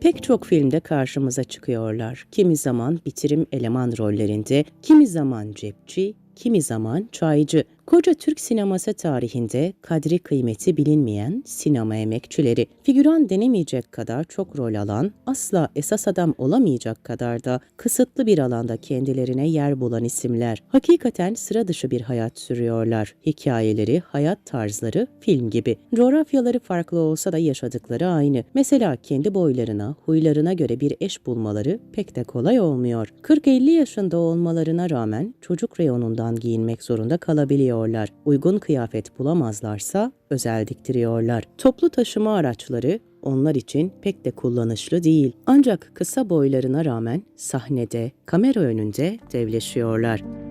Pek çok filmde karşımıza çıkıyorlar. Kimi zaman bitirim eleman rollerinde, kimi zaman cepçi, kimi zaman çaycı. Koca Türk sineması tarihinde kadri kıymeti bilinmeyen sinema emekçileri, figüran denemeyecek kadar çok rol alan, asla esas adam olamayacak kadar da kısıtlı bir alanda kendilerine yer bulan isimler. Hakikaten sıra dışı bir hayat sürüyorlar. Hikayeleri, hayat tarzları film gibi. Coğrafyaları farklı olsa da yaşadıkları aynı. Mesela kendi boylarına, huylarına göre bir eş bulmaları pek de kolay olmuyor. 40-50 yaşında olmalarına rağmen çocuk reyonundan giyinmek zorunda kalabiliyor diktiriyorlar. Uygun kıyafet bulamazlarsa özel diktiriyorlar. Toplu taşıma araçları onlar için pek de kullanışlı değil. Ancak kısa boylarına rağmen sahnede, kamera önünde devleşiyorlar.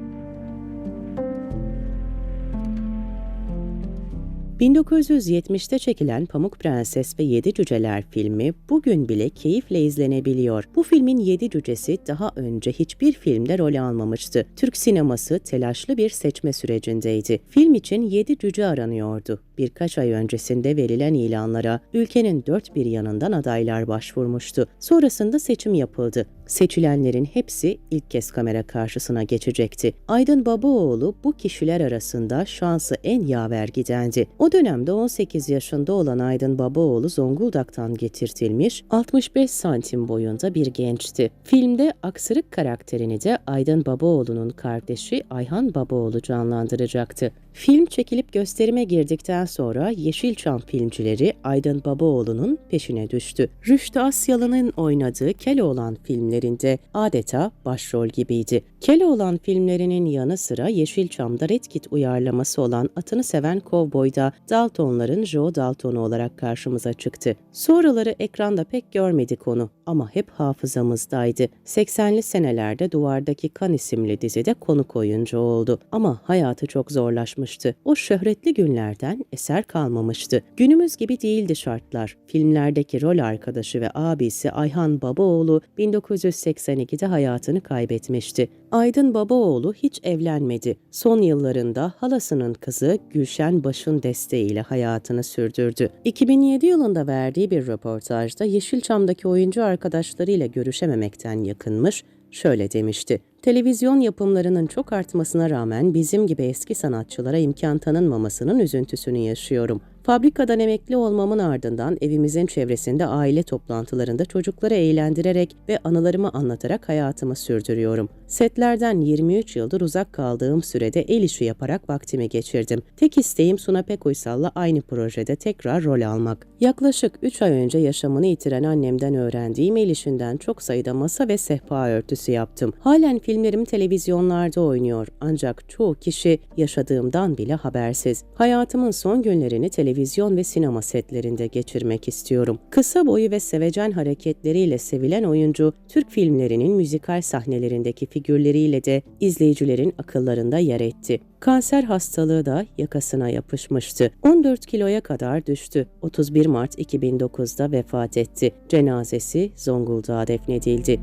1970'te çekilen Pamuk Prenses ve Yedi Cüceler filmi bugün bile keyifle izlenebiliyor. Bu filmin Yedi Cücesi daha önce hiçbir filmde rol almamıştı. Türk sineması telaşlı bir seçme sürecindeydi. Film için yedi cüce aranıyordu. Birkaç ay öncesinde verilen ilanlara ülkenin dört bir yanından adaylar başvurmuştu. Sonrasında seçim yapıldı. Seçilenlerin hepsi ilk kez kamera karşısına geçecekti. Aydın Babaoğlu bu kişiler arasında şansı en yaver gidendi. O dönemde 18 yaşında olan Aydın Babaoğlu Zonguldak'tan getirtilmiş 65 santim boyunda bir gençti. Filmde aksırık karakterini de Aydın Babaoğlu'nun kardeşi Ayhan Babaoğlu canlandıracaktı. Film çekilip gösterime girdikten sonra Yeşilçam filmcileri Aydın Babaoğlu'nun peşine düştü. Rüştü Asyalı'nın oynadığı Keloğlan filmlerinde adeta başrol gibiydi. Keloğlan filmlerinin yanı sıra Yeşilçam'da Red Kit uyarlaması olan Atını Seven Kovboy'da Daltonların Joe Dalton'u olarak karşımıza çıktı. Sonraları ekranda pek görmedik onu ama hep hafızamızdaydı. 80'li senelerde Duvardaki Kan isimli dizide konuk oyuncu oldu ama hayatı çok zorlaşmıştı. O şöhretli günlerden eser kalmamıştı. Günümüz gibi değildi şartlar. Filmlerdeki rol arkadaşı ve abisi Ayhan Babaoğlu 1982'de hayatını kaybetmişti. Aydın Babaoğlu hiç evlenmedi. Son yıllarında halasının kızı Gülşen Baş'ın desteğiyle hayatını sürdürdü. 2007 yılında verdiği bir röportajda Yeşilçam'daki oyuncu arkadaşlarıyla görüşememekten yakınmış, şöyle demişti. Televizyon yapımlarının çok artmasına rağmen bizim gibi eski sanatçılara imkan tanınmamasının üzüntüsünü yaşıyorum. Fabrikadan emekli olmamın ardından evimizin çevresinde aile toplantılarında çocukları eğlendirerek ve anılarımı anlatarak hayatımı sürdürüyorum. Setlerden 23 yıldır uzak kaldığım sürede el işi yaparak vaktimi geçirdim. Tek isteğim Suna Pekuysal'la aynı projede tekrar rol almak. Yaklaşık 3 ay önce yaşamını yitiren annemden öğrendiğim el işinden çok sayıda masa ve sehpa örtüsü yaptım. Halen filmlerim televizyonlarda oynuyor ancak çoğu kişi yaşadığımdan bile habersiz. Hayatımın son günlerini televizyon ve sinema setlerinde geçirmek istiyorum. Kısa boyu ve sevecen hareketleriyle sevilen oyuncu, Türk filmlerinin müzikal sahnelerindeki figürleriyle de izleyicilerin akıllarında yer etti. Kanser hastalığı da yakasına yapışmıştı. 14 kiloya kadar düştü. 31 Mart 2009'da vefat etti. Cenazesi Zonguldak'a defnedildi.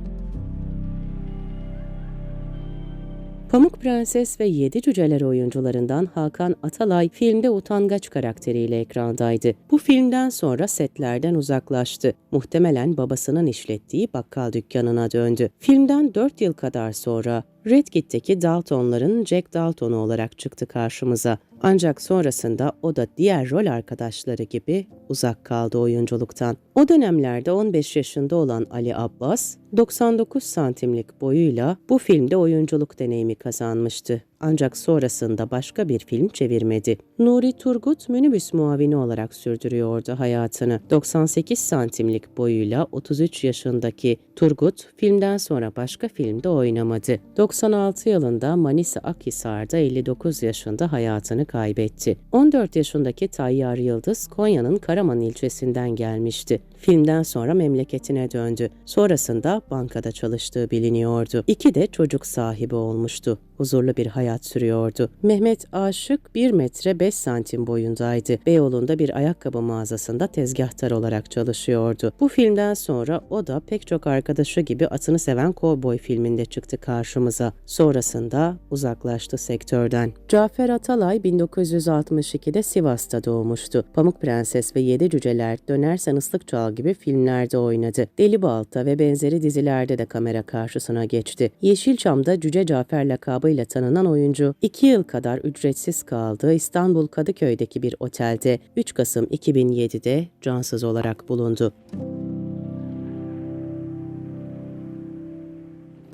Pamuk Prenses ve Yedi Cüceler oyuncularından Hakan Atalay filmde utangaç karakteriyle ekrandaydı. Bu filmden sonra setlerden uzaklaştı. Muhtemelen babasının işlettiği bakkal dükkanına döndü. Filmden 4 yıl kadar sonra Red Kit'teki Daltonların Jack Dalton'u olarak çıktı karşımıza. Ancak sonrasında o da diğer rol arkadaşları gibi uzak kaldı oyunculuktan. O dönemlerde 15 yaşında olan Ali Abbas, 99 santimlik boyuyla bu filmde oyunculuk deneyimi kazanmıştı. Ancak sonrasında başka bir film çevirmedi. Nuri Turgut minibüs muavini olarak sürdürüyordu hayatını. 98 santimlik boyuyla 33 yaşındaki Turgut filmden sonra başka filmde oynamadı. 96 yılında Manisa Akhisar'da 59 yaşında hayatını kaybetti. 14 yaşındaki Tayyar Yıldız Konya'nın Karaman ilçesinden gelmişti. Filmden sonra memleketine döndü. Sonrasında bankada çalıştığı biliniyordu. İki de çocuk sahibi olmuştu. Huzurlu bir hayat sürüyordu. Mehmet Aşık 1 metre 5 santim boyundaydı. Beyoğlu'nda bir ayakkabı mağazasında tezgahtar olarak çalışıyordu. Bu filmden sonra o da pek çok arkadaşı gibi atını seven kovboy filminde çıktı karşımıza. Sonrasında uzaklaştı sektörden. Cafer Atalay 1962'de Sivas'ta doğmuştu. Pamuk Prenses ve Yedi Cüceler, Dönersen Islık Çal gibi filmlerde oynadı. Deli Balta ve benzeri dizilerde de kamera karşısına geçti. Yeşilçam'da Cüce Cafer lakabıyla tanınan oyuncu, 2 yıl kadar ücretsiz kaldığı İstanbul Kadıköy'deki bir otelde 3 Kasım 2007'de cansız olarak bulundu.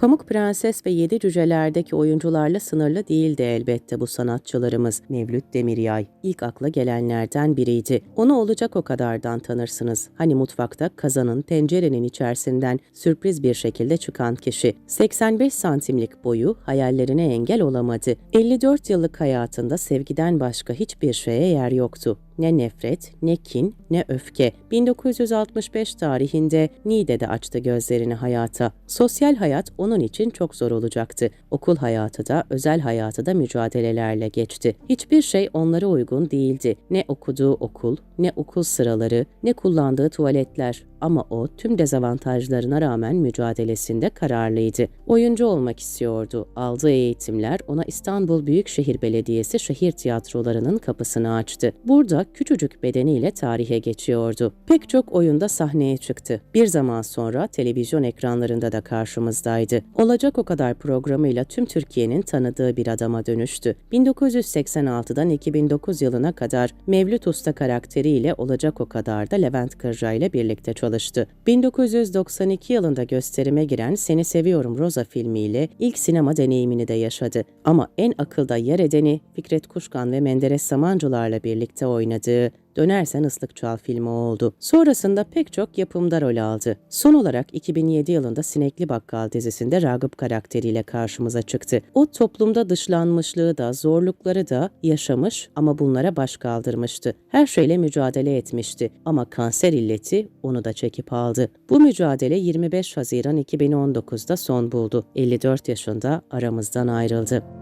Pamuk Prenses ve Yedi Cüceler'deki oyuncularla sınırlı değildi elbette bu sanatçılarımız. Mevlüt Demiryay ilk akla gelenlerden biriydi. Onu olacak o kadardan tanırsınız. Hani mutfakta kazanın tencerenin içerisinden sürpriz bir şekilde çıkan kişi. 85 santimlik boyu hayallerine engel olamadı. 54 yıllık hayatında sevgiden başka hiçbir şeye yer yoktu. Ne nefret, ne kin, ne öfke. 1965 tarihinde Niğde'de açtı gözlerini hayata. Sosyal hayat onun için çok zor olacaktı. Okul hayatı da, özel hayatı da mücadelelerle geçti. Hiçbir şey onlara uygun değildi. Ne okuduğu okul, ne okul sıraları, ne kullandığı tuvaletler. Ama o tüm dezavantajlarına rağmen mücadelesinde kararlıydı. Oyuncu olmak istiyordu. Aldığı eğitimler ona İstanbul Büyükşehir Belediyesi şehir tiyatrolarının kapısını açtı. Burada küçücük bedeniyle tarihe geçiyordu. Pek çok oyunda sahneye çıktı. Bir zaman sonra televizyon ekranlarında da karşımızdaydı. Olacak o kadar programıyla tüm Türkiye'nin tanıdığı bir adama dönüştü. 1986'dan 2009 yılına kadar Mevlüt Usta karakteriyle Olacak o kadar da Levent Kırca ile birlikte çalıştı. 1992 yılında gösterime giren Seni Seviyorum Rosa filmiyle ilk sinema deneyimini de yaşadı. Ama en akılda yer edeni Fikret Kuşkan ve Menderes Samancılarla birlikte oynadığı Dönersen Islık Çal filmi oldu. Sonrasında pek çok yapımda rol aldı. Son olarak 2007 yılında Sinekli Bakkal dizisinde Ragıp karakteriyle karşımıza çıktı. O toplumda dışlanmışlığı da zorlukları da yaşamış ama bunlara baş kaldırmıştı. Her şeyle mücadele etmişti ama kanser illeti onu da çekip aldı. Bu mücadele 25 Haziran 2019'da son buldu. 54 yaşında aramızdan ayrıldı.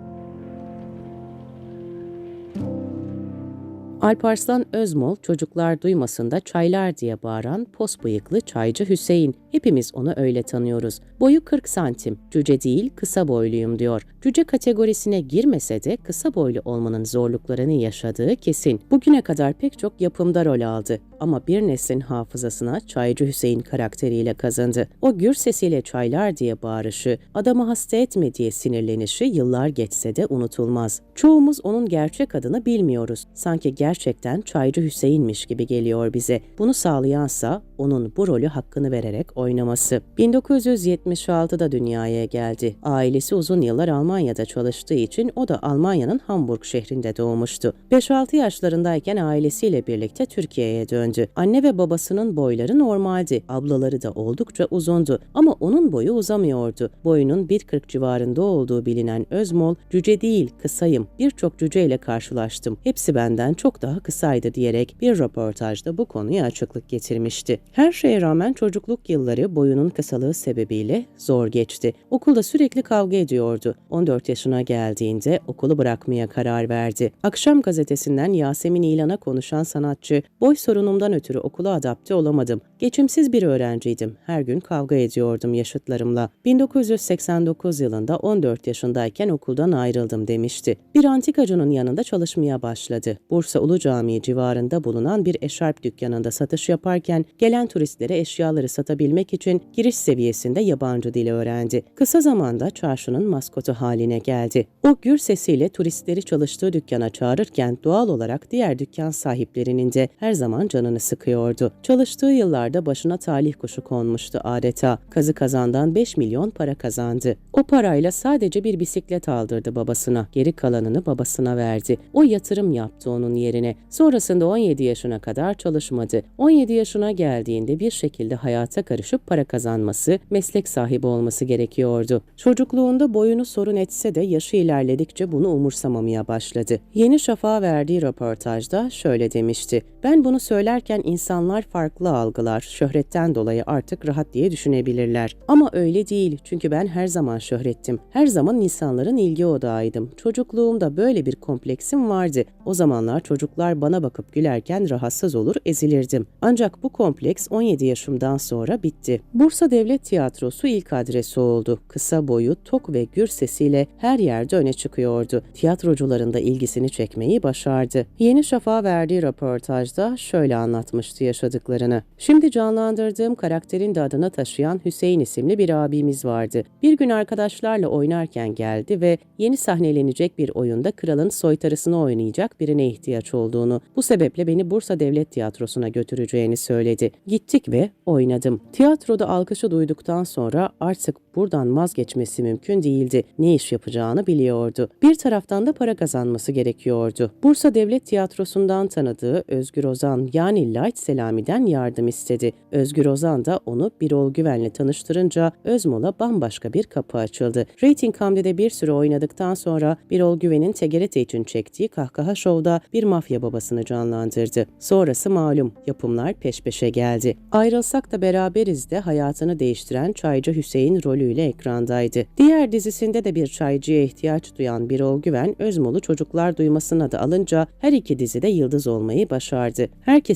Alparslan Özmol çocuklar duymasında çaylar diye bağıran pos bıyıklı çaycı Hüseyin. Hepimiz onu öyle tanıyoruz. Boyu 40 santim. Cüce değil kısa boyluyum diyor. Cüce kategorisine girmese de kısa boylu olmanın zorluklarını yaşadığı kesin. Bugüne kadar pek çok yapımda rol aldı. Ama bir neslin hafızasına Çaycı Hüseyin karakteriyle kazandı. O gür sesiyle çaylar diye bağırışı, adamı hasta etme diye sinirlenişi yıllar geçse de unutulmaz. Çoğumuz onun gerçek adını bilmiyoruz. Sanki gerçekten Çaycı Hüseyin'miş gibi geliyor bize. Bunu sağlayansa onun bu rolü hakkını vererek oynaması. 1976'da dünyaya geldi. Ailesi uzun yıllar Almanya'da çalıştığı için o da Almanya'nın Hamburg şehrinde doğmuştu. 5-6 yaşlarındayken ailesiyle birlikte Türkiye'ye döndü. Anne ve babasının boyları normaldi. Ablaları da oldukça uzundu ama onun boyu uzamıyordu. Boyunun 1.40 civarında olduğu bilinen Özmol, cüce değil kısayım. Birçok cüceyle karşılaştım. Hepsi benden çok daha kısaydı diyerek bir röportajda bu konuya açıklık getirmişti. Her şeye rağmen çocukluk yılları boyunun kısalığı sebebiyle zor geçti. Okulda sürekli kavga ediyordu. 14 yaşına geldiğinde okulu bırakmaya karar verdi. Akşam gazetesinden Yasemin İlan'a konuşan sanatçı, boy sorunumdan ötürü okula adapte olamadım. Geçimsiz bir öğrenciydim. Her gün kavga ediyordum yaşıtlarımla. 1989 yılında 14 yaşındayken okuldan ayrıldım demişti. Bir antikacının yanında çalışmaya başladı. Bursa Ulu Camii civarında bulunan bir eşarp dükkanında satış yaparken gelen turistlere eşyaları satabilmek için giriş seviyesinde yabancı dili öğrendi. Kısa zamanda çarşının maskotu haline geldi. O gür sesiyle turistleri çalıştığı dükkana çağırırken doğal olarak diğer dükkan sahiplerinin de her zaman canını sıkıyordu. Çalıştığı yıllarda başına talih kuşu konmuştu adeta. Kazı kazandan 5 milyon para kazandı. O parayla sadece bir bisiklet aldırdı babasına. Geri kalanını babasına verdi. O yatırım yaptı onun yerine. Sonrasında 17 yaşına kadar çalışmadı. 17 yaşına geldiğinde bir şekilde hayata karışıp para kazanması, meslek sahibi olması gerekiyordu. Çocukluğunda boyunu sorun etse de yaşı ilerledikçe bunu umursamamaya başladı. Yeni Şafak'a verdiği röportajda şöyle demişti. Ben bunu söylerken izlerken insanlar farklı algılar, şöhretten dolayı artık rahat diye düşünebilirler. Ama öyle değil çünkü ben her zaman şöhrettim. Her zaman insanların ilgi odağıydım. Çocukluğumda böyle bir kompleksim vardı. O zamanlar çocuklar bana bakıp gülerken rahatsız olur, ezilirdim. Ancak bu kompleks 17 yaşımdan sonra bitti. Bursa Devlet Tiyatrosu ilk adresi oldu. Kısa boyu, tok ve gür sesiyle her yerde öne çıkıyordu. Tiyatrocuların da ilgisini çekmeyi başardı. Yeni Şafak'a verdiği röportajda şöyle anlatmıştı yaşadıklarını. Şimdi canlandırdığım karakterin de adını taşıyan Hüseyin isimli bir abimiz vardı. Bir gün arkadaşlarla oynarken geldi ve yeni sahnelenecek bir oyunda kralın soytarısını oynayacak birine ihtiyaç olduğunu, bu sebeple beni Bursa Devlet Tiyatrosu'na götüreceğini söyledi. Gittik ve oynadım. Tiyatroda alkışı duyduktan sonra artık buradan vazgeçmesi mümkün değildi. Ne iş yapacağını biliyordu. Bir taraftan da para kazanması gerekiyordu. Bursa Devlet Tiyatrosu'ndan tanıdığı Özgür Ozan yani Light Selami'den yardım istedi. Özgür Ozan da onu Birol Güven'le tanıştırınca Özmol'a bambaşka bir kapı açıldı. Rating Hamdi'de bir süre oynadıktan sonra Birol Güven'in TGRT için çektiği Kahkaha Show'da bir mafya babasını canlandırdı. Sonrası malum yapımlar peş peşe geldi. Ayrılsak da beraberiz de hayatını değiştiren Çaycı Hüseyin rolüyle ekrandaydı. Diğer dizisinde de bir çaycıya ihtiyaç duyan Birol Güven, Özmol'u çocuklar duymasına da alınca her iki dizide yıldız olmayı başardı.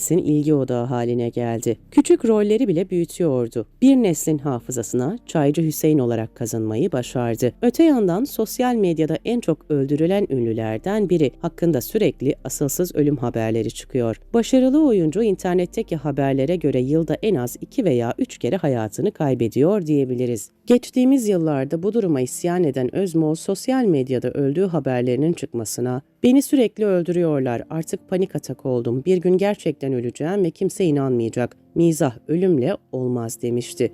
Herkesin ilgi odağı haline geldi. Küçük rolleri bile büyütüyordu. Bir neslin hafızasına Çaycı Hüseyin olarak kazınmayı başardı. Öte yandan sosyal medyada en çok öldürülen ünlülerden biri hakkında sürekli asılsız ölüm haberleri çıkıyor. Başarılı oyuncu internetteki haberlere göre yılda en az 2 veya 3 kere hayatını kaybediyor diyebiliriz. Geçtiğimiz yıllarda bu duruma isyan eden Özmol sosyal medyada öldüğü haberlerinin çıkmasına Beni sürekli öldürüyorlar. Artık panik atak oldum. Bir gün gerçekten öleceğim ve kimse inanmayacak. Mizah ölümle olmaz demişti.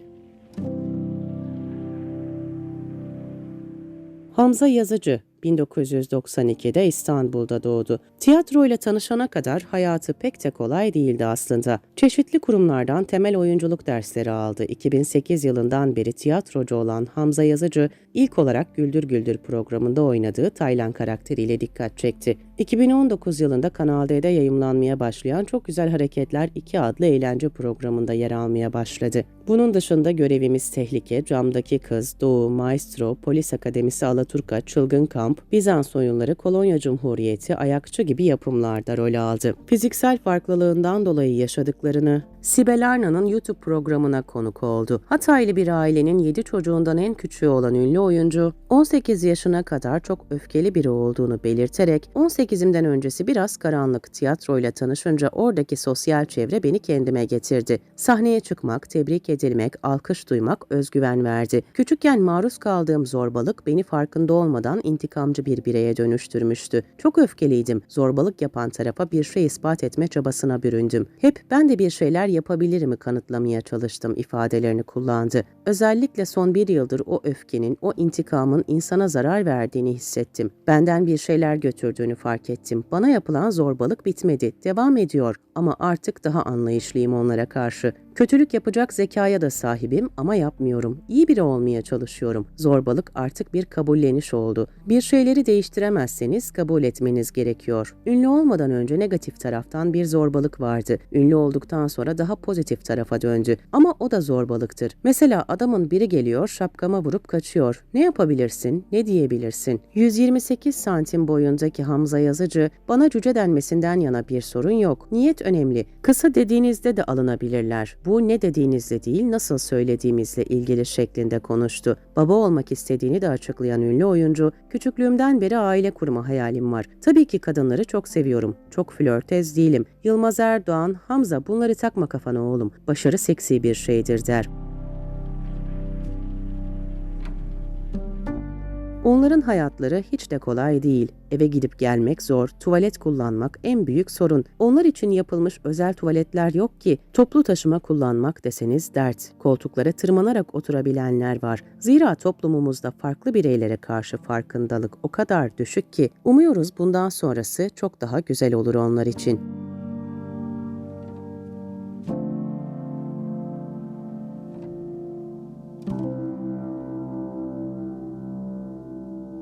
Hamza Yazıcı 1992'de İstanbul'da doğdu. Tiyatro ile tanışana kadar hayatı pek de kolay değildi aslında. Çeşitli kurumlardan temel oyunculuk dersleri aldı. 2008 yılından beri tiyatrocu olan Hamza Yazıcı ilk olarak Güldür Güldür programında oynadığı Taylan karakteriyle dikkat çekti. 2019 yılında Kanal D'de yayımlanmaya başlayan Çok Güzel Hareketler 2 adlı eğlence programında yer almaya başladı. Bunun dışında görevimiz Tehlike, Camdaki Kız, Doğu, Maestro, Polis Akademisi Alaturka, Çılgın Kamp, Bizans Oyunları, Kolonya Cumhuriyeti, Ayakçı gibi yapımlarda rol aldı. Fiziksel farklılığından dolayı yaşadıklarını Sibel Arna'nın YouTube programına konuk oldu. Hataylı bir ailenin 7 çocuğundan en küçüğü olan ünlü oyuncu, 18 yaşına kadar çok öfkeli biri olduğunu belirterek 18'imden öncesi biraz karanlık tiyatroyla tanışınca oradaki sosyal çevre beni kendime getirdi. Sahneye çıkmak, tebrik edilmek, alkış duymak özgüven verdi. Küçükken maruz kaldığım zorbalık beni farkında olmadan intikamcı bir bireye dönüştürmüştü. Çok öfkeliydim. Zorbalık yapan tarafa bir şey ispat etme çabasına büründüm. Hep ben de bir şeyler yapabilirimi kanıtlamaya çalıştım ifadelerini kullandı. Özellikle son bir yıldır o öfkenin, o intikamın insana zarar verdiğini hissettim. Benden bir şeyler götürdüğünü fark ettim. Bana yapılan zorbalık bitmedi, devam ediyor ama artık daha anlayışlıyım onlara karşı. Kötülük yapacak zekaya da sahibim ama yapmıyorum. İyi biri olmaya çalışıyorum. Zorbalık artık bir kabulleniş oldu. Bir şeyleri değiştiremezseniz kabul etmeniz gerekiyor. Ünlü olmadan önce negatif taraftan bir zorbalık vardı. Ünlü olduktan sonra daha pozitif tarafa döndü. Ama o da zorbalıktır. Mesela adamın biri geliyor şapkama vurup kaçıyor. Ne yapabilirsin? Ne diyebilirsin? 128 santim boyundaki Hamza Yazıcı bana cüce denmesinden yana bir sorun yok. Niyet önemli. Kısa dediğinizde de alınabilirler. Bu ne dediğinizle değil nasıl söylediğimizle ilgili şeklinde konuştu. Baba olmak istediğini de açıklayan ünlü oyuncu, küçüklüğümden beri aile kurma hayalim var. Tabii ki kadınları çok seviyorum. Çok flörtez değilim. Yılmaz Erdoğan, Hamza bunları takma kafana oğlum. Başarı seksi bir şeydir der. Onların hayatları hiç de kolay değil. Eve gidip gelmek zor, tuvalet kullanmak en büyük sorun. Onlar için yapılmış özel tuvaletler yok ki. Toplu taşıma kullanmak deseniz dert. Koltuklara tırmanarak oturabilenler var. Zira toplumumuzda farklı bireylere karşı farkındalık o kadar düşük ki umuyoruz bundan sonrası çok daha güzel olur onlar için.